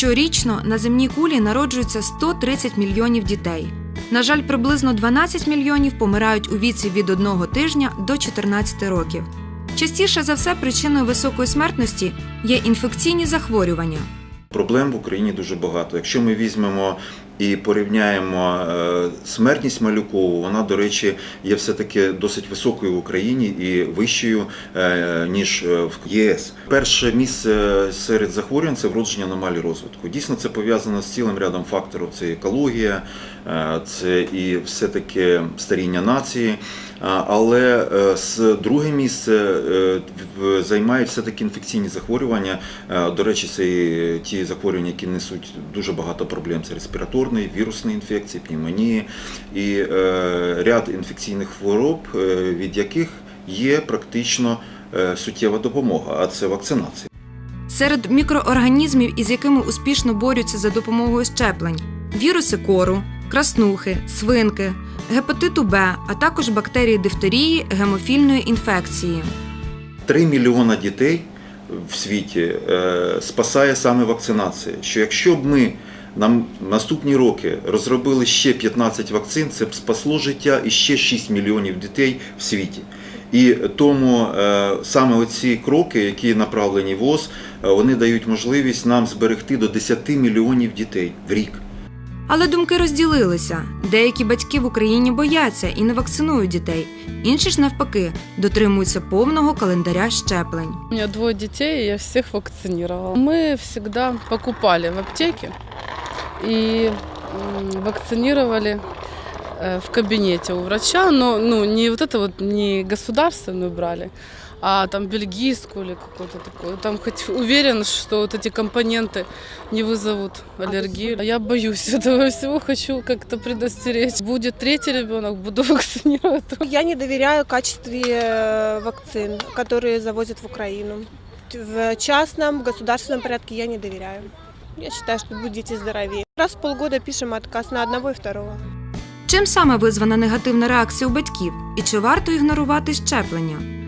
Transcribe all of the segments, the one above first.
Щорічно на земній кулі народжується 130 мільйонів дітей. На жаль, приблизно 12 мільйонів помирають у віці від 1 тижня до 14 років. Частіше за все причиною високої смертності є інфекційні захворювання. Проблем в Україні дуже багато. Якщо ми візьмемо і порівняємо е, смертність малюкову, вона, до речі, є все-таки досить високою в Україні і вищою, е, ніж е, в ЄС. Перше місце серед захворювань це вродження аномалій розвитку. Дійсно, це пов'язано з цілим рядом факторів. Це екологія, це і все-таки старіння нації. Але з друге місце займають все-таки інфекційні захворювання. До речі, це і ті захворювання, які несуть дуже багато проблем. Це респіраторні, вірусні інфекції, пневмонії і е, ряд інфекційних хвороб, е, від яких є практично е, суттєва допомога, а це вакцинація. Серед мікроорганізмів, із якими успішно борються за допомогою щеплень: віруси кору, краснухи, свинки, гепатиту Б, а також бактерії дифтерії, гемофільної інфекції. 3 мільйона дітей в світі спасає саме вакцинація. Що якщо б ми нам наступні роки розробили ще 15 вакцин, це б спасло життя і ще 6 мільйонів дітей в світі. І тому е, саме оці кроки, які направлені ВОЗ, е, вони дають можливість нам зберегти до 10 мільйонів дітей в рік. Але думки розділилися. Деякі батьки в Україні бояться і не вакцинують дітей. Інші ж навпаки дотримуються повного календаря щеплень. У меня двое детей, и я всех вакцинировала. Мы всегда покупали в аптеке и м, вакцинировали э, в кабинете у врача, но ну, не вот это вот, не государственную брали, а там бельгийскую или какую-то такую. Там хоть уверен, что вот эти компоненты не вызовут аллергию. А я боюсь этого всего, хочу как-то предостеречь. Будет третий ребенок, буду вакцинировать. Я не доверяю качестве э, вакцин, которые завозят в Украину. В частном, государственном порядке я не доверяю. Я считаю, что будут дети здоровее. Раз в полгода пишем отказ на одного и второго. Чим саме визвана негативна реакція у батьків і чи варто ігнорувати щеплення?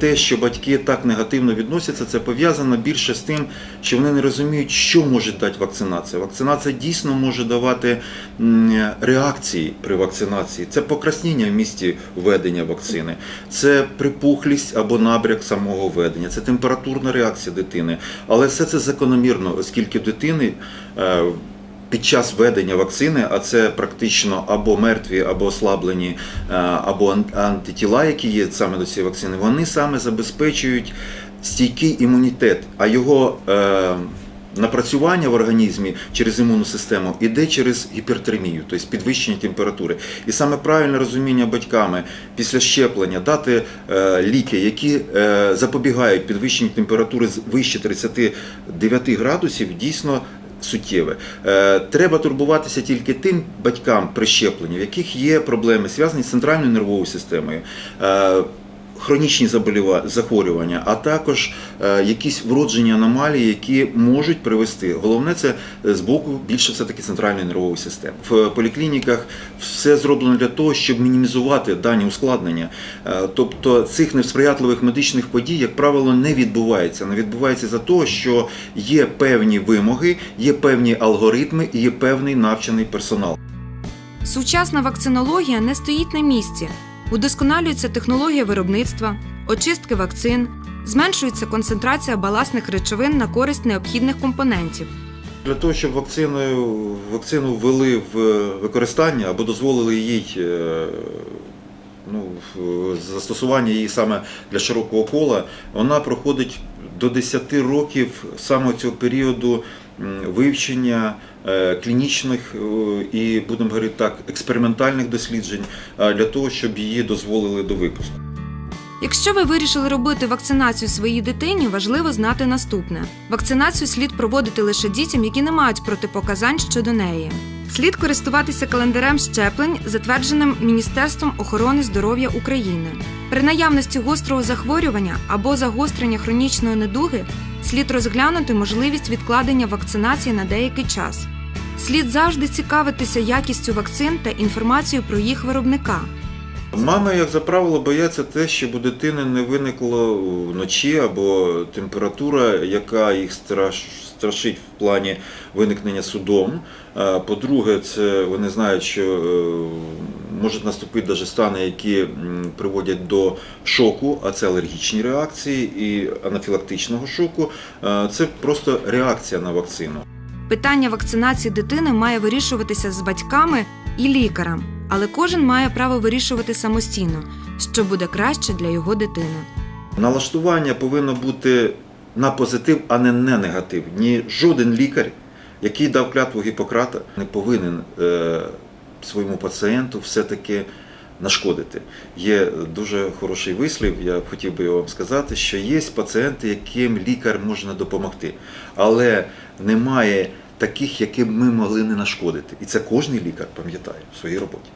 Те, що батьки так негативно відносяться, це пов'язано більше з тим, що вони не розуміють, що може дати вакцинація. Вакцинація дійсно може давати реакції при вакцинації. Це покраснення в місті введення вакцини, це припухлість або набряк самого введення, це температурна реакція дитини. Але все це закономірно, оскільки дитини. Під час введення вакцини, а це практично або мертві, або ослаблені, е, або антитіла, які є саме до цієї вакцини, вони саме забезпечують стійкий імунітет, а його е, напрацювання в організмі через імунну систему іде через гіпертермію, тобто підвищення температури. І саме правильне розуміння батьками після щеплення дати е, ліки, які е, запобігають підвищенню температури з вище 39 градусів, дійсно суттєве. Е, Треба турбуватися тільки тим батькам прищеплення, в яких є проблеми, зв'язані з центральною нервовою системою. Е, Хронічні захворювання, а також е, якісь вроджені аномалії, які можуть привести. Головне це е, з боку більше все таки центральної нервової системи. В поліклініках все зроблено для того, щоб мінімізувати дані ускладнення. Е, Тобто цих несприятливих медичних подій, як правило, не відбувається. Не відбувається за того, що є певні вимоги, є певні алгоритми і є певний навчений персонал. Сучасна вакцинологія не стоїть на місці. Удосконалюється технологія виробництва, очистки вакцин, зменшується концентрація баласних речовин на користь необхідних компонентів. Для того, щоб вакциною, вакцину ввели в використання або дозволили їй е, ну, застосування її саме для широкого кола, вона проходить до 10 років саме цього періоду вивчення е, клінічних е, і, будемо говорити так, експериментальних досліджень е, для того, щоб її дозволили до випуску. Якщо ви вирішили робити вакцинацію своїй дитині, важливо знати наступне: вакцинацію слід проводити лише дітям, які не мають протипоказань щодо неї. Слід користуватися календарем щеплень, затвердженим Міністерством охорони здоров'я України. При наявності гострого захворювання або загострення хронічної недуги слід розглянути можливість відкладення вакцинації на деякий час. Слід завжди цікавитися якістю вакцин та інформацією про їх виробника. Мами, як за правило, бояться те, щоб у дитини не виникло вночі або температура, яка їх страш, страшить в плані виникнення судом. Е, По-друге, це вони знають, що е, можуть наступити навіть стани, які приводять до шоку, а це алергічні реакції і анафілактичного шоку. Е, Це просто реакція на вакцину. Питання вакцинації дитини має вирішуватися з батьками і лікарем, але кожен має право вирішувати самостійно, що буде краще для його дитини. Налаштування повинно бути на позитив, а не на негатив. Ні жоден лікар, який дав клятву Гіппократа, не повинен е, своєму пацієнту все-таки нашкодити. Є дуже хороший вислів, я хотів би вам сказати, що є пацієнти, яким лікар може допомогти, але немає таких, яким ми могли не нашкодити. І це кожен лікар пам'ятає в своїй роботі.